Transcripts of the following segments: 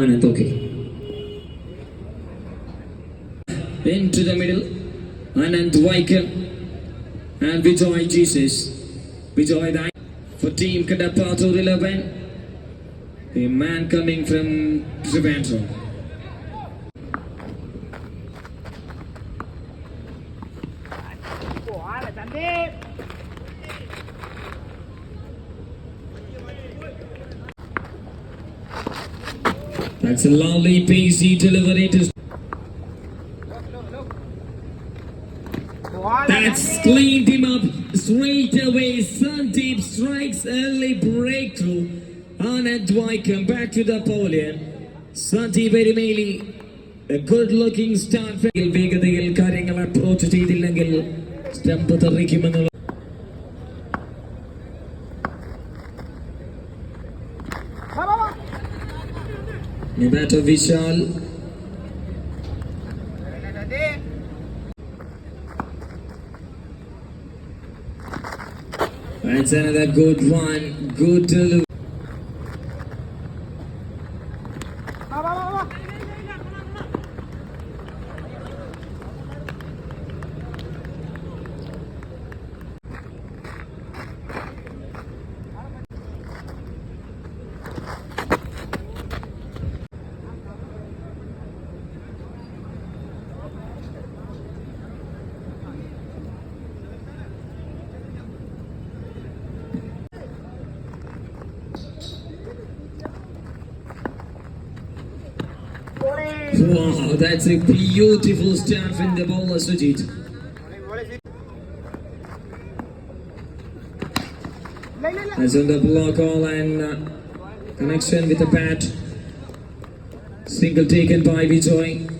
Okay. Into the middle. Anand Vaikam and Vijay Jesus. we Vijay the for team Kadapa to 11. The man coming from Trivandrum. That's a lovely pacey delivery to പോവാണ് That's cleaned him up straight away. Sandeep strikes early breakthrough. Anand Dwight back to the podium. Sandeep Erimeli, a good looking start. വേഗതയിൽ കാര്യങ്ങൾ approach ചെയ്തില്ലെങ്കിൽ stump തെറിക്കുമെന്നുള്ള Nidato Vishal. It's another good one. Good to lose. Wow, that's a beautiful stamp in the ball, Sujit. As on the block all and uh, connection with the bat. Single taken by Vijoy.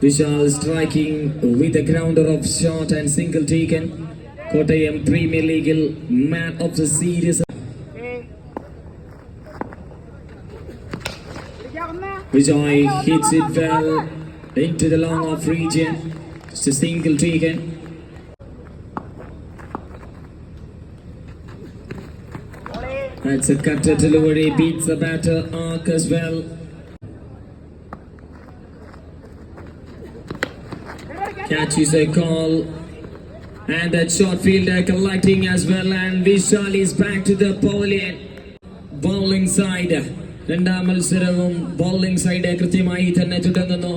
Vishal striking with a grounder of shot and single taken. Kottayam Premier League man of the series. Vijay hits it well into the long off region. Just a single taken. That's a cutter delivery, beats the batter arc as well. Catch is a call. And that short fielder collecting as well. And Vishal is back to the pavilion. Bowling side. രണ്ടാം മത്സരവും bowling side കൃത്യമായി തന്നെ തുടങ്ങുന്നു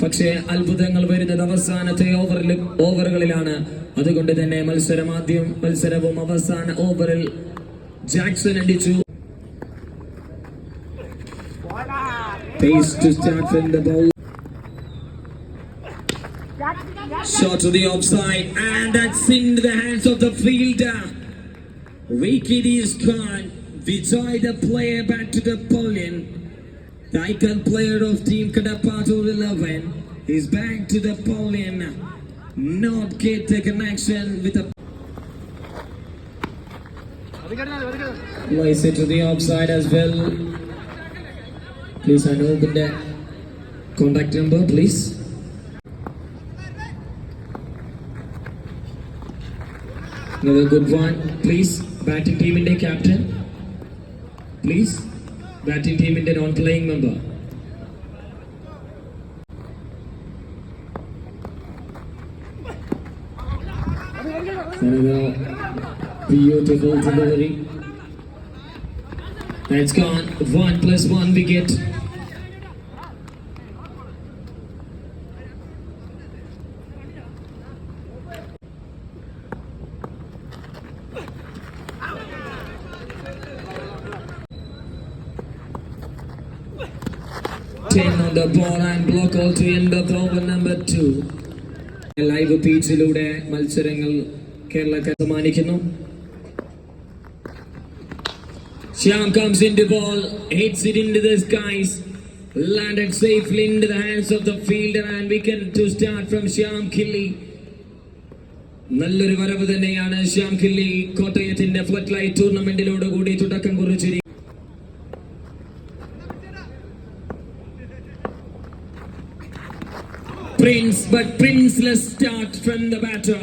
പക്ഷേ അത്ഭുതങ്ങൾ വരുന്നത് അവസാനത്തെ ഓവറിൽ ഓവറുകളിലാണ് അതുകൊണ്ട് തന്നെ മത്സരം ആദ്യം മത്സരവും അവസാന ഓവറിൽ ജാക്സൺ അടിച്ചു. Shot to the offside, and. Vijay, the player, back to the pavilion. The icon player of Team Kadapa to 11 is back to the pavilion. Not get the connection with the ഒതുക്കിടുന്നത്, ഒതുക്കിടുന്നത്. place it to the offside as well. Please, I know the contact number, please. Another good one, please. Batting team in the captain. Please. Batting team in the non-playing member. Another beautiful delivery. That's gone. One plus one wicket. Ten on the ball and block all to end of over number two. Live പീച്ചിലൂടെ മത്സരങ്ങൾ കേരളക്കാർ സമ്മാനിക്കുന്നു Shyam comes into ball, hits it into the skies, landed safely into the hands of the fielder and we can to start from Shyam Killy. നല്ലൊരു വരവ് തന്നെയാണ് ശ്യാം കില്ലി കോട്ടയത്തിന്റെ flood light ടൂർണമെന്റിലോട് കൂടി തുടക്കം കുറിച്ചിരിക്കുന്നത് Prince, but Prince, let's start from the batter.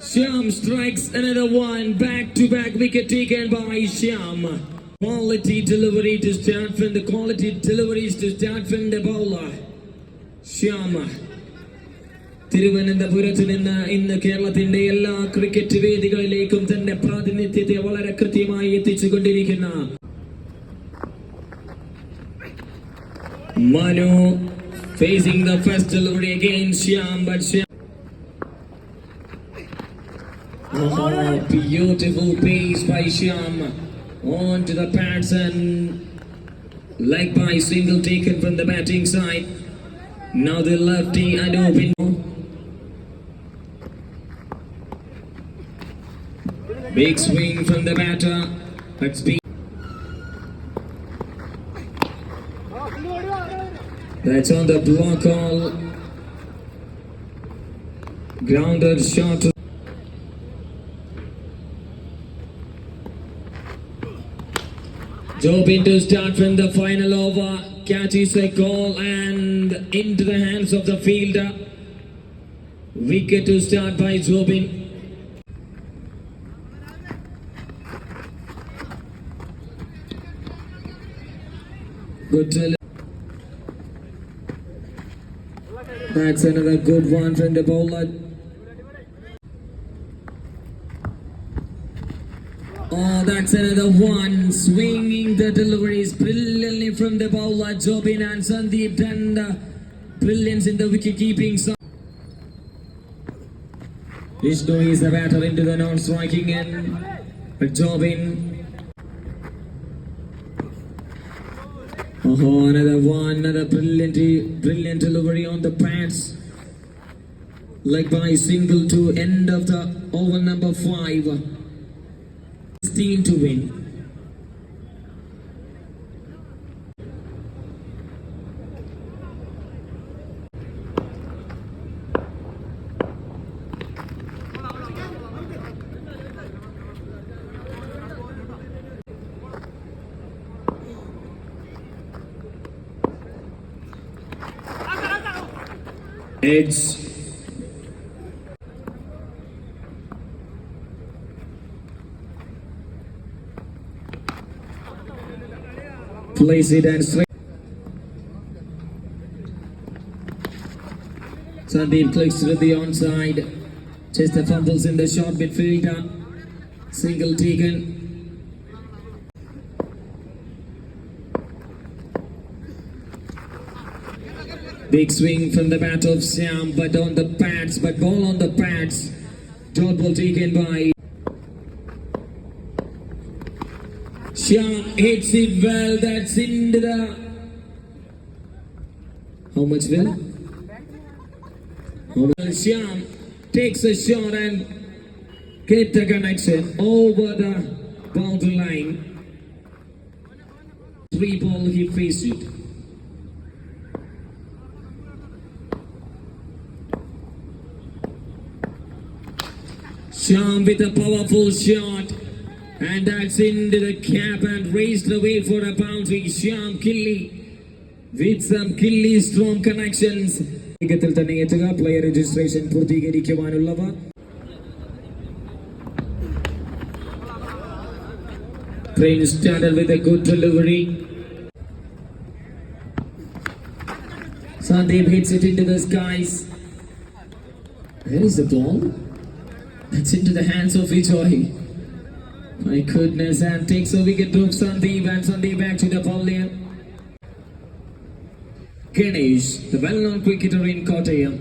Shyam strikes another one. Back to back wicket taken by Shyam. Quality delivery to start from the quality deliveries to start from the bowler. Shyam. തിരുവനന്തപുരത്ത് നിന്ന് ഇന്ന് കേരളത്തിന്റെ എല്ലാ cricket വേദികളിലേക്കും തന്റെ പ്രാതിനിധ്യത്തെ വളരെ കൃത്യമായി എത്തിച്ചുകൊണ്ടിരിക്കുന്ന Manu facing the first delivery again, Shyam, but Shyam. Oh, ah, beautiful pace by Shyam on to the pads and leg by single taken from the batting side. Now the lefty and open. Big swing from the batter, speed. That's on the block all. Grounded shot. Jobin to start from the final over. Catches a and into the hands of the fielder. Wicket to start by Jobin. Good to That's another good one from the bowler. Oh, ah, that's another one. Swinging the deliveries brilliantly from the bowler. Jobin and Sandeep and brilliance in the wicket keeping. So- Vishnu is the batter into the non-striking end. Jobin. Oh, another one, another brilliant, brilliant delivery on the pads. Like by single to end of the over number five. 16 to win. It and straight. Sandeep clicks with the onside. Chester fumbles in the short midfield. Single taken. Big swing from the bat of Siam, but on the pads, but ball on the pads. Dot ball taken by Siam hits it well. That's the. How much will? Shyam takes a shot and get the connection over the boundary line. Three ball he faced it. Sham with a powerful shot. And that's into the cap and raised away for a boundary. Sham Killy with some Killy strong connections. വേഗത്തിൽ തന്നെ എത്തുക player registration പൂർത്തീകരിക്കുവാനുള്ളവ Train started with a good delivery. Sandeep hits it into the skies. Where is the ball? That's into the hands of Vijay. My goodness, and takes a wicket to Sandeep and Sandeep back to the pavilion. Ganesh, the well-known cricketer in Kottayam.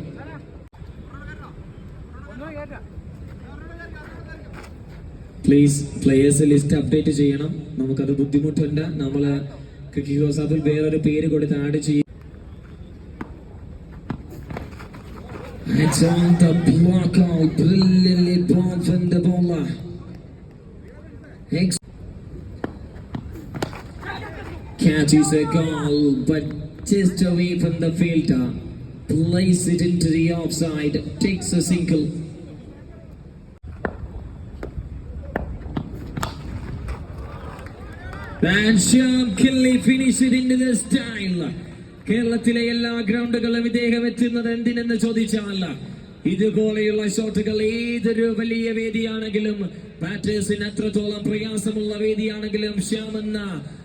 Please players list update ചെയ്യണം നമുക്കത് ബുദ്ധിമുട്ടുണ്ട് നമ്മൾ cricket house അതിൽ വേറൊരു പേര് കൊടുത്ത് add ചെയ്യും It's on the block out, brilliantly ball from the bowler. Ex- Catches a goal, but just away from the fielder. Plays it into the offside, takes a single. And Shyam Killy finished it into the style. കേരളത്തിലെ എല്ലാ ഗ്രൗണ്ടുകളും ഇദ്ദേഹം എത്തുന്നത് എന്തിനെന്ന് ചോദിച്ചാൽ ഇതുപോലെയുള്ള ഷോട്ടുകൾ ഏതൊരു വലിയ വേദിയാണെങ്കിലും ബാറ്റേഴ്സിന് അത്രത്തോളം പ്രയാസമുള്ള വേദിയാണെങ്കിലും ശ്യാം എന്ന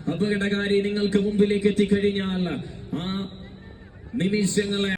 അപകടകാരി നിങ്ങൾക്ക് മുമ്പിലേക്ക് എത്തിക്കഴിഞ്ഞാൽ ആ നിമിഷങ്ങളെ